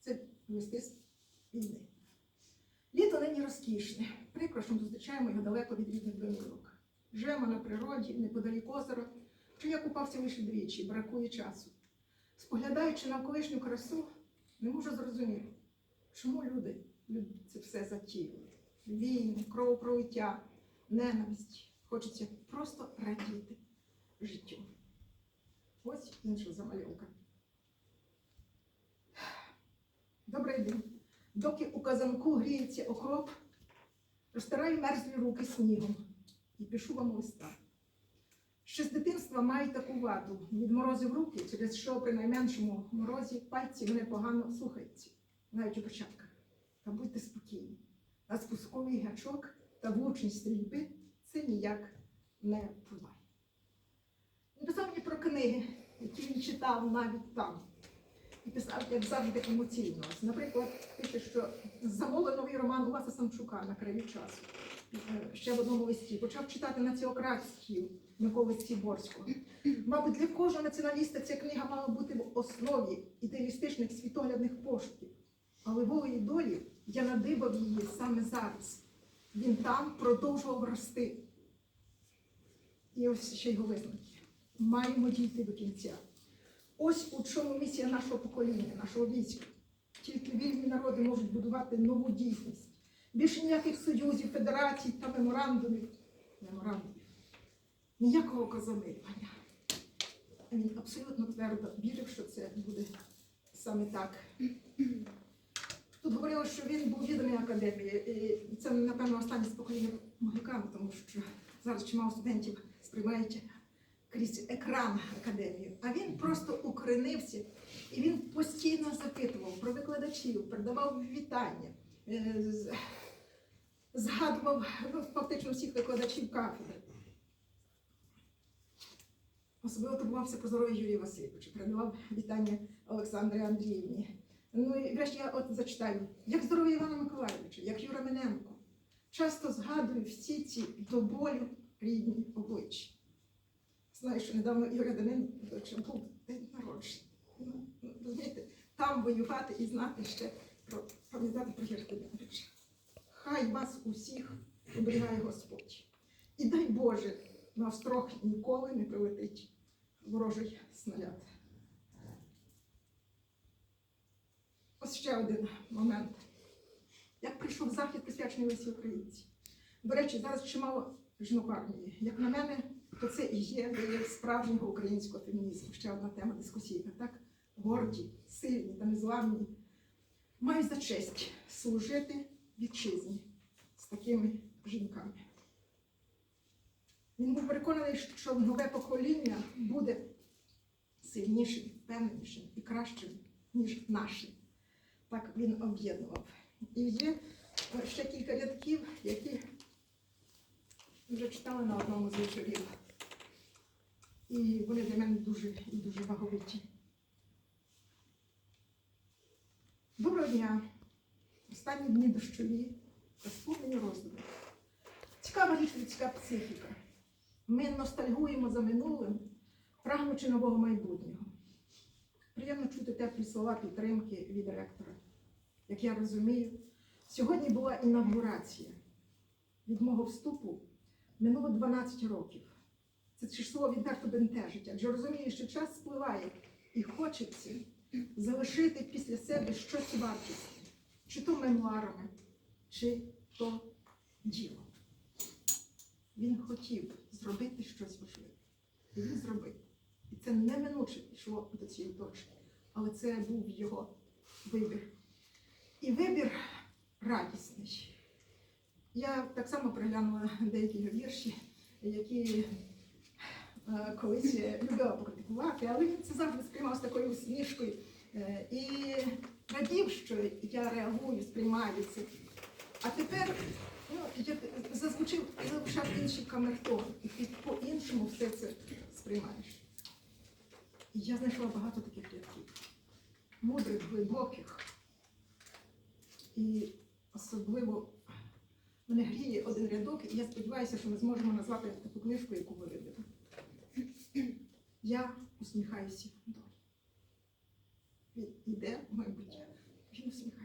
Це з війни. Літо нині розкішне. Прикро, що ми зустрічаємо його далеко від рідних домівок. Живемо на природі, неподалік озера, що я купався лише двічі, бракує часу. Споглядаючи на колишню красу, не можу зрозуміти, чому люди це все затіяли. Війни, кровопролиття, ненависть. Хочеться просто радіти життю. Ось інша замальовка. Добрий. Доки у казанку гріється окроп, розтираю мерзлі руки снігом і пишу вам листа. Ще з дитинства маю таку ваду. Від морозів руки, через що при найменшому морозі пальці мене погано слухаються, навіть у початках. Та будьте спокійні. На спусковий гачок та влучність стрільби це ніяк не впливає. Він писав мені про книги, які він читав навіть там. І писав, як завжди, емоційно. Наприклад, пише, що замовив новий роман Уласа Самчука на краю часу. Е, Ще в одному листі. Почав читати націократів Миколи Ціборського. Мабуть, для кожного націоналіста ця книга мала бути в основі ідеалістичних світоглядних пошуків. Але волею долі я надибав її саме зараз. Він там продовжував рости. І ось ще його висновки. Маємо дійти до кінця. Ось у чому місія нашого покоління, нашого війська. Тільки вільні народи можуть будувати нову дійсність. Більше ніяких союзів, федерацій та меморандумів. Меморандумів. Ніякого казамирювання. Він абсолютно твердо вірив, що це буде саме так. Тут говорили, що він був відданий академії. І це, напевно, останнє з покоління Могикану, тому що зараз чимало студентів сприймають крізь екран академію. А він просто укоренився і він постійно запитував про викладачів, передавав вітання, е, згадував ну, фактично всіх викладачів кафедри. Особливо турбувався про здоров'я Юрія Васильовича, передавав вітання Олександрі Андріївні. Ну і врешті я от зачитаю, як здоров'я Івана Миколаївича, як Юра Миненко. Часто згадую всі ці до болю рідні обличчя. Знаю, що недавно Ігоря Даниловича був день народження. Ну, ну, Розумієте, там воювати і знати ще про пам'ятати про Даниловича. Хай вас усіх оберігає Господь. І дай Боже, на острог ніколи не прилетить ворожий снаряд. Ось ще один момент. Як прийшов захід, присвячений Лесі Українці. До речі, зараз чимало жінок армії. Як на мене, то це і є вияв справжнього українського фемінізму. Ще одна тема дискусійна. Так? Горді, сильні та незламні мають за честь служити вітчизні з такими жінками. Він був переконаний, що нове покоління буде сильнішим, впевненішим і кращим, ніж наше. Так він об'єднував. І є е, ще кілька рядків, які вже читали на одному з вечорів. І вони для мене дуже і дуже ваговиті. Доброго дня. Останні дні дощові та сповнені роздуми. Цікава річ людська психіка. Ми ностальгуємо за минулим, прагнучи нового майбутнього. Приємно чути теплі слова підтримки від ректора. Як я розумію, сьогодні була інавгурація. Від мого вступу минуло 12 років. Це число відверто бентежить, адже розумію, що час спливає і хочеться залишити після себе щось вартісне, чи то мемуарами, чи то ділом. Він хотів зробити щось важливе. І він зробив. І це неминуче пішло до цієї точки. Але це був його вибір. І вибір радісний. Я так само приглянула деякі вірші, які колись я любила покритикувати, але він це завжди сприймав з такою усмішкою. Е, і радів, що я реагую, сприймаю це. А тепер ну, я зазвучив залишав інший камертон, і ти по-іншому все це сприймаєш. І я знайшла багато таких рядків, мудрих, глибоких. І особливо мене гріє один рядок, і я сподіваюся, що ми зможемо назвати таку книжку, яку ви вибрали. Я усміхаюся долі. Він йде в майбутнє, він усміхається.